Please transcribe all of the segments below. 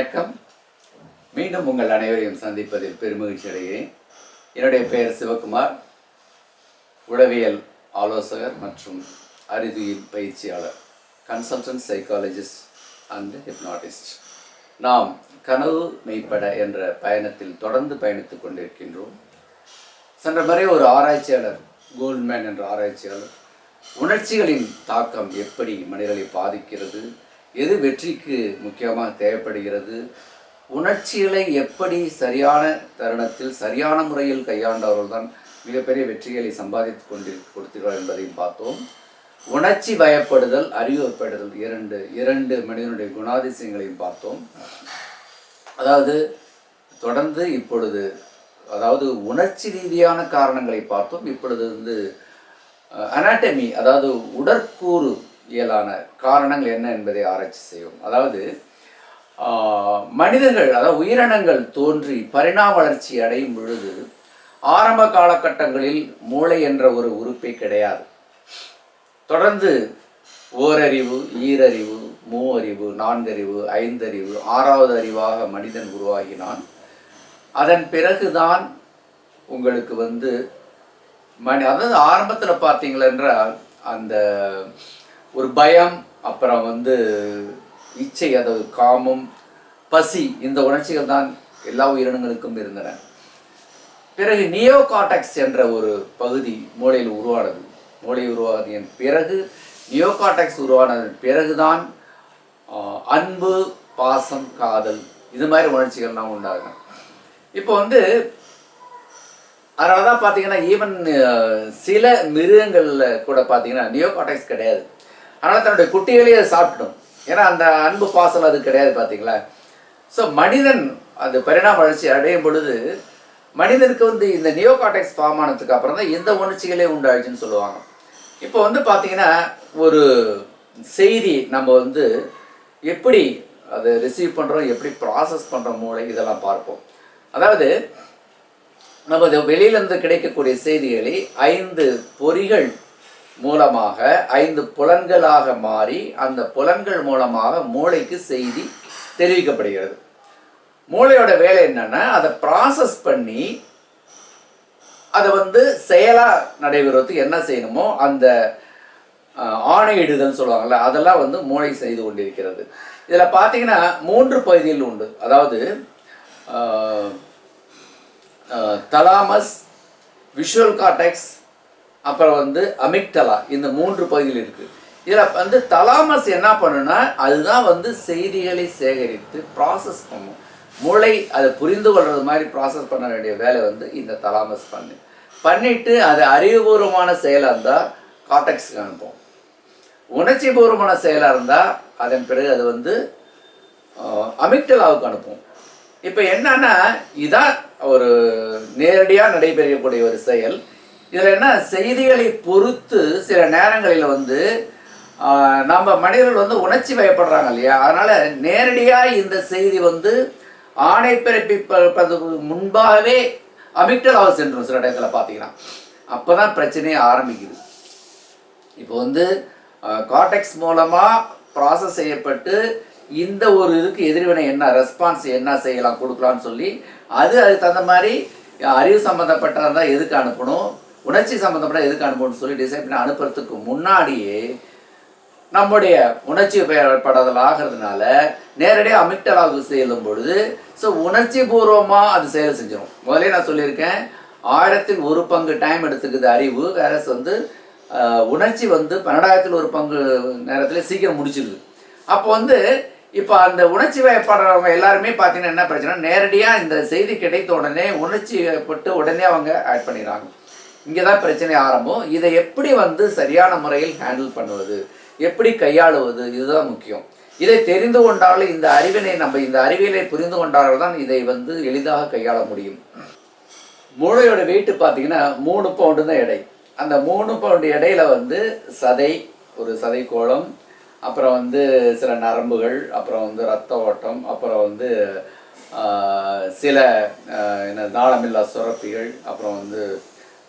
வணக்கம். மீண்டும் உங்கள் அனைவரையும் சந்திப்பதில் பெருமகிழ்ச்சி அடைகிறேன். என்னுடைய பெயர் சிவகுமார். உளவியல் ஆலோசகர் மற்றும் அறிவியல் பயிற்சியாளர் கன்சல்டன்ட் சைக்காலஜிஸ்ட் அண்ட் ஹிப்னாட்டிஸ்ட் நாம் கனவு மெய்ப்பட என்ற பயணத்தில் தொடர்ந்து பயணித்துக் கொண்டிருக்கின்றோம். சென்ற முறை ஒரு ஆராய்ச்சியாளர் கோல்ட்மேன் என்ற ஆராய்ச்சியாளர் உணர்ச்சிகளின் தாக்கம் எப்படி மனிதர்களை பாதிக்கிறது எது வெற்றிக்கு முக்கியமாக தேவைப்படுகிறது? உணர்ச்சிகளை எப்படி சரியான தருணத்தில் சரியான முறையில் கையாண்டவர்கள் தான் மிகப்பெரிய வெற்றிகளை சம்பாதித்து கொண்டு கொடுத்தீர்கள் என்பதையும் பார்த்தோம். உணர்ச்சி பயப்படுதல் அறிவுப்படுதல் இரண்டு இரண்டு மனிதனுடைய குணாதிசயங்களையும் பார்த்தோம். அதாவது தொடர்ந்து இப்பொழுது அதாவது உணர்ச்சி ரீதியான காரணங்களை பார்த்தோம். இப்பொழுது வந்து அனாட்டமி அதாவது உடற்கூறு இயலான காரணங்கள் என்ன என்பதை ஆராய்ச்சி செய்வோம். அதாவது மனிதர்கள் அதாவது உயிரினங்கள் தோன்றி பரிணாம வளர்ச்சி அடையும் பொழுது ஆரம்ப காலகட்டங்களில் மூளை என்ற ஒரு உறுப்பே கிடையாது. தொடர்ந்து ஓரறிவு ஈரறிவு மூவறிவு நான்கறிவு ஐந்தறிவு ஆறாவது அறிவாக மனிதன் உருவாகினான். அதன் பிறகுதான் உங்களுக்கு வந்து மணி அதாவது ஆரம்பத்தில் பார்த்தீங்களென்றால் அந்த ஒரு பயம் அப்புறம் வந்து இச்சை அதாவது காமம் பசி இந்த உணர்ச்சிகள் தான் எல்லா உயிரினங்களுக்கும் இருந்தன. பிறகு நியோ கார்டெக்ஸ் என்ற ஒரு பகுதி மூளையில் உருவானது. மூளை உருவானதின் பிறகு நியோ கார்டெக்ஸ் உருவானதன் பிறகுதான் அன்பு பாசம் காதல் இது மாதிரி உணர்ச்சிகள்லாம் உண்டாகும் இப்போ வந்து அதனால தான் பார்த்தீங்கன்னா ஈவன் சில மிருகங்களில் கூட பார்த்தீங்கன்னா நியோ கார்டெக்ஸ் கிடையாது. அதனால் தன்னுடைய குட்டிகளே அது சாப்பிடும் ஏன்னா அந்த அன்பு பாசம் அது கிடையாது பார்த்தீங்களா ஸோ மனிதன் அந்த பரிணாம வளர்ச்சி அடையும் பொழுது மனிதனுக்கு வந்து இந்த நியோகாட்டெக்ஸ் ஃபார்ம் ஆனதுக்கு அப்புறம் தான் எந்த உணர்ச்சிகளே உண்டாயிடுச்சுன்னு சொல்லுவாங்க. இப்போ வந்து பார்த்தீங்கன்னா ஒரு செய்தி நம்ம வந்து எப்படி அதை ரிசீவ் பண்ணுறோம் எப்படி ப்ராசஸ் பண்ணுற மூளை இதெல்லாம் பார்ப்போம். அதாவது நம்ம வெளியிலேருந்து வெளியிலிருந்து கிடைக்கக்கூடிய செய்திகளை ஐந்து பொறிகள் மூலமாக ஐந்து புலன்களாக மாறி அந்த புலன்கள் மூலமாக மூளைக்கு செய்தி தெரிவிக்கப்படுகிறது. மூளையோட வேலை என்னன்னா அதை ப்ராசஸ் பண்ணி அதை வந்து செயலாக நடைபெறுவதுக்கு என்ன செய்யணுமோ அந்த ஆணையிடுதல்னு சொல்லுவாங்கள்ல சொல்லுவாங்கல்ல அதெல்லாம் வந்து மூளை செய்து கொண்டிருக்கிறது. இதில் பார்த்தீங்கன்னா மூன்று பகுதிகள் உண்டு. அதாவது தலாமஸ் விஷுவல் கார்டெக்ஸ் அப்புறம் வந்து அமிக்டலா இந்த மூன்று பகுதிகள் இருக்குது இதில் வந்து தலாமஸ் என்ன பண்ணுன்னா அதுதான் வந்து செய்திகளை சேகரித்து ப்ராசஸ் பண்ணும். மூளை அதை புரிந்து கொள்வது மாதிரி ப்ராசஸ் பண்ண வேண்டிய வேலை வந்து இந்த தலாமஸ் பண்ணு. பண்ணிட்டு அது அறிவுபூர்வமான செயலாக இருந்தால் கார்டெக்ஸ்க்கு அனுப்பும். உணர்ச்சி பூர்வமான செயலாக இருந்தால் அதன் பிறகு அது வந்து அமிக்டலாவுக்கு அனுப்பும். இப்போ என்னன்னா இதான் ஒரு நேரடியாக நடைபெறக்கூடிய ஒரு செயல். இதில் என்ன? செய்திகளை பொறுத்து சில நேரங்களில் வந்து நம்ம மனிதர்கள் வந்து உணர்ச்சி வயப்படுறாங்க இல்லையா? அதனால் நேரடியாக இந்த செய்தி வந்து ஆணை பிறப்பிப்பதற்கு முன்பாகவே அமிக்டலாவை சென்றும் சில இடத்துல பார்த்தீங்கன்னா அப்போ தான் பிரச்சனையே ஆரம்பிக்குது. இப்போ வந்து கார்டெக்ஸ் மூலமாக ப்ராசஸ் செய்யப்பட்டு இந்த ஒரு இதுக்கு எதிர்வினை என்ன ரெஸ்பான்ஸ் என்ன செய்யலாம் கொடுக்கலாம்னு சொல்லி அது அதுக்கு தகுந்த மாதிரி அறிவு சம்மந்தப்பட்டதாக இருந்தால் எதுக்கு அனுப்பணும்? உணர்ச்சி சம்மந்தப்பட்ட எதுக்கு அனுப்பணும்னு சொல்லி டிசைட் பண்ணி அனுப்புறதுக்கு முன்னாடியே நம்முடைய உணர்ச்சி பயப்படாதல் ஆகிறதுனால நேரடியாக அமிக்டலாவுக்கு செல்லும் பொழுது ஸோ உணர்ச்சி பூர்வமாக அது செயல் செஞ்சிடும் முதல்ல நான் சொல்லியிருக்கேன் ஆயிரத்தில் ஒரு பங்கு டைம் எடுத்துக்குது அறிவு வேற வந்து உணர்ச்சி வந்து பன்னெண்டாயிரத்தில் ஒரு பங்கு நேரத்தில் சீக்கிரம் முடிச்சிருது. அப்போ வந்து இப்போ அந்த உணர்ச்சி வயப்படுறவங்க எல்லாருமே பார்த்தீங்கன்னா என்ன பிரச்சனை நேரடியாக இந்த செய்தி கிடைத்த உடனே உணர்ச்சி வயப்பட்டு உடனே அவங்க ஆட் பண்ணிடுறாங்க. இங்கே தான் பிரச்சனை ஆரம்பம். இதை எப்படி வந்து சரியான முறையில் ஹேண்டில் பண்ணுவது? எப்படி கையாளுவது? இதுதான் முக்கியம். இதை தெரிந்து கொண்டாலும் இந்த அறிவினை நம்ம இந்த அறிவியலை புரிந்து கொண்டால் தான் இதை வந்து எளிதாக கையாள முடியும். மூளையோட வெயிட்டு பார்த்தீங்கன்னா மூணு பவுண்டு தான் எடை. அந்த மூணு பவுண்டு எடையில் வந்து சதை ஒரு சதை கோளம் அப்புறம் வந்து சில நரம்புகள் அப்புறம் வந்து ரத்த ஓட்டம் அப்புறம் வந்து சில என்ன நாளமில்லா சுரப்பிகள் அப்புறம் வந்து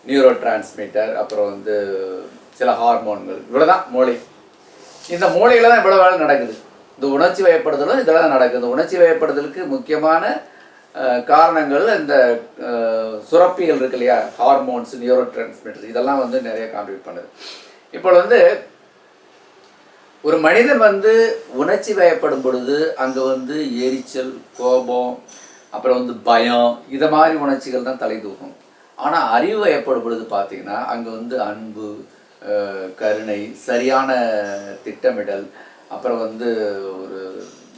நியூரோ டிரான்ஸ்மிட்டர் அப்புறம் வந்து சில ஹார்மோன்கள் இவ்வளோ தான் மூளை. இந்த மூளையில் தான் இவ்வளோ வேலை நடக்குது. இந்த உணர்ச்சி வயப்படுதலும் இதெல்லாம் நடக்குது. உணர்ச்சி வயப்படுதலுக்கு முக்கியமான காரணங்கள் இந்த சுரப்பிகள் இருக்கு இல்லையா? ஹார்மோன்ஸ் நியூரோ டிரான்ஸ்மிட்டர் இதெல்லாம் வந்து நிறைய கான்ட்ரிபியூட் பண்ணுது. இப்போ வந்து ஒரு மனிதன் வந்து உணர்ச்சி வயப்படும் பொழுது அங்கே வந்து எரிச்சல் கோபம் அப்புறம் வந்து பயம் இதை மாதிரி உணர்ச்சிகள் தான் தலை தூக்கும் ஆனால் அறிவு வயப்படும் பொழுது பார்த்தீங்கன்னா அங்கே வந்து அன்பு கருணை சரியான திட்டமிடல் அப்புறம் வந்து ஒரு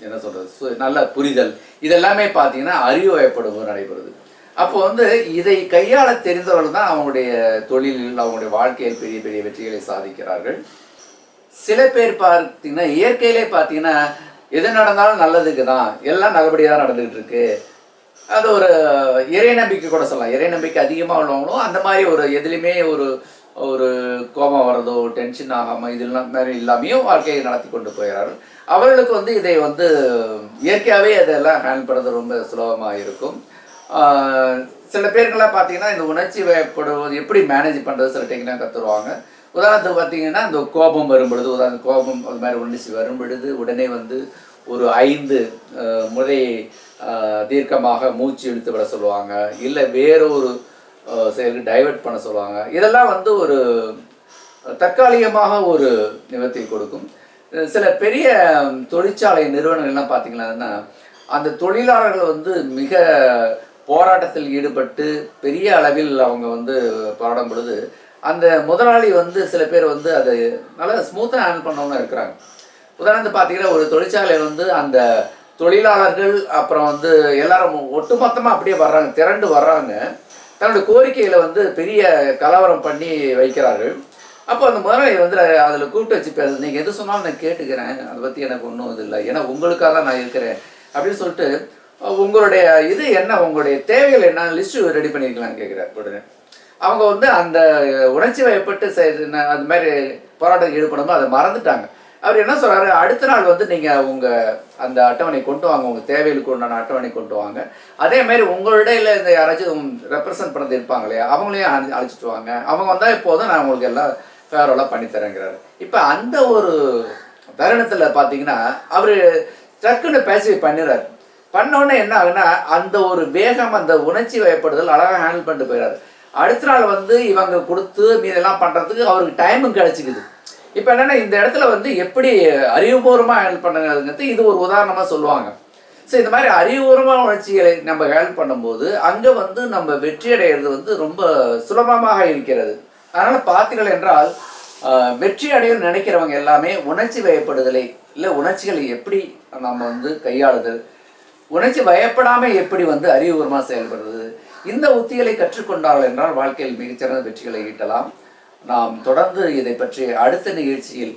என்ன சொல்கிறது நல்ல புரிதல் இதெல்லாமே பார்த்தீங்கன்னா அறிவு வயப்படும் போது நடைபெறுது. அப்போ வந்து இதை கையாள தெரிந்தவர்கள் தான் அவங்களுடைய தொழிலில் அவங்களுடைய வாழ்க்கையில் பெரிய பெரிய வெற்றிகளை சாதிக்கிறார்கள். சில பேர் பார்த்தீங்கன்னா இயற்கையிலே பார்த்தீங்கன்னா எது நடந்தாலும் நல்லதுக்கு தான் எல்லாம் நல்லபடியாக நடந்துகிட்டு இருக்கு. அது ஒரு இறை நம்பிக்கை கூட சொல்லலாம். இறை நம்பிக்கை அதிகமாக உள்ளவங்களும் அந்த மாதிரி ஒரு எதுலையுமே ஒரு ஒரு கோபம் வர்றதோ டென்ஷன் ஆகாமல் இதெல்லாம் மாதிரி இல்லாமையும் வாழ்க்கையை நடத்தி கொண்டு போகிறார்கள் அவர்களுக்கு வந்து இதை வந்து இயற்கையாகவே அதெல்லாம் ஹேண்டில் பண்ணுறது ரொம்ப சுலபமாக இருக்கும். சில பேருக்கெல்லாம் பார்த்தீங்கன்னா இந்த உணர்ச்சி வயப்படுவது எப்படி மேனேஜ் பண்ணுறது சில டெக்னிக் கற்றுருவாங்க உதாரணத்துக்கு பார்த்தீங்கன்னா இந்த கோபம் வரும்பொழுது உதாரணம் கோபம் அது மாதிரி உணர்ச்சி வரும்பொழுது உடனே வந்து ஒரு ஐந்து முறை தீர்க்கமாக மூச்சு இழுத்து விட சொல்லுவாங்க. இல்லை வேற ஒரு செயலுக்கு டைவர்ட் பண்ண சொல்லுவாங்க. இதெல்லாம் வந்து ஒரு தற்காலிகமாக ஒரு நிவர்த்தி கொடுக்கும். சில பெரிய தொழிற்சாலை நிறுவனங்கள்லாம் பார்த்தீங்கன்னா அந்த தொழிலாளர்கள் வந்து மிக போராட்டத்தில் ஈடுபட்டு பெரிய அளவில் அவங்க வந்து போராடும் பொழுது அந்த முதலாளி வந்து சில பேர் வந்து அதை நல்லா ஸ்மூத்தாக ஹேண்டில் பண்ணவங்க இருக்கிறாங்க. உதாரணத்துக்கு பார்த்தீங்கன்னா ஒரு தொழிற்சாலையில் வந்து அந்த தொழிலாளர்கள் அப்புறம் வந்து எல்லாரும் ஒட்டுமொத்தமாக அப்படியே வர்றாங்க திரண்டு வர்றாங்க. தன்னுடைய கோரிக்கையில் வந்து பெரிய கலவரம் பண்ணி வைக்கிறார்கள். அப்போ அந்த முதலாளி வந்து அதில் கூப்பிட்டு வச்சு பேசுறது நீங்கள் எது சொன்னாலும் நான் கேட்டுக்கிறேன் அதை பற்றி எனக்கு ஒன்றும் இது இல்லை. ஏன்னா உங்களுக்காக தான் நான் இருக்கிறேன். அப்படின்னு சொல்லிட்டு உங்களுடைய இது என்ன? உங்களுடைய தேவைகள் என்ன? லிஸ்ட்டு ரெடி பண்ணியிருக்கலாம்னு கேட்குறேன் உடனே. அவங்க வந்து அந்த உணர்ச்சி வயப்பட்டு செய்- அது மாதிரி போராட்டத்தில் ஈடுபடும்போது அதை மறந்துட்டாங்க. அவர் என்ன சொல்றாரு? அடுத்த நாள் வந்து நீங்கள் உங்கள் அந்த அட்டவணை கொண்டு வாங்க. உங்கள் தேவைகளுக்கு உண்டான அட்டவணை கொண்டு வாங்க. அதே மாதிரி உங்களிடையில இந்த யாராச்சும் ரெப்ரசன்ட் பண்ணது இருப்பாங்க இல்லையா? அவங்களையும் அழை- அழைச்சிட்டு வாங்க. அவங்க வந்தால் இப்போதும் நான் உங்களுக்கு எல்லாம் ஃபேரோலாக பண்ணித்தரேங்கிறாரு இப்போ அந்த ஒரு தருணத்தில் பார்த்தீங்கன்னா அவர் டக்குன்னு பேசி பண்ணிடுறாரு. பண்ண உடனே என்ன ஆகுன்னா அந்த ஒரு வேகம் அந்த உணர்ச்சி வயப்படுதல் அழகாக ஹேண்டில் பண்ணிட்டு போயிடாரு அடுத்த நாள் வந்து இவங்க கொடுத்து மீதெல்லாம் பண்ணுறதுக்கு அவருக்கு டைமும் கிடைச்சிக்குது. இப்போ என்னன்னா இந்த இடத்துல வந்து எப்படி அறிவுபூர்வமாக ஹேண்டில் பண்ணுங்கிறது இது ஒரு உதாரணமாக சொல்லுவாங்க. ஸோ இந்த மாதிரி அறிவுபூர்வமான உணர்ச்சிகளை நம்ம ஹேண்டில் பண்ணும்போது அங்கே வந்து நம்ம வெற்றி அடைகிறது வந்து ரொம்ப சுலபமாக இருக்கிறது. அதனால் பார்த்தீர்கள் என்றால் வெற்றி அடைய நினைக்கிறவங்க எல்லாமே உணர்ச்சி வயப்படுதலை இல்லை உணர்ச்சிகளை எப்படி நம்ம வந்து கையாளுதல் உணர்ச்சி வயப்படாமல் எப்படி வந்து அறிவுபூர்வமாக செயல்படுறது இந்த உத்திகளை கற்றுக்கொண்டார்கள் என்றால் வாழ்க்கையில் மிகச்சிறந்த வெற்றிகளை ஈட்டலாம். நாம் தொடர்ந்து இதை பற்றி அடுத்த நிகழ்ச்சியில்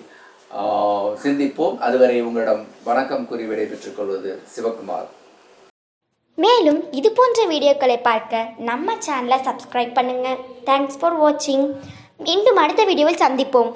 சிந்திப்போம். அதுவரை உங்களிடம் வணக்கம் கூறி விடைபெற்றுக் கொள்வது சிவகுமார். மேலும் இது போன்ற வீடியோக்களை பார்க்க நம்ம சேனலை சப்ஸ்கிரைப் பண்ணுங்கள் தேங்க்ஸ் ஃபார் வாட்சிங் மீண்டும் அடுத்த வீடியோவில் சந்திப்போம்.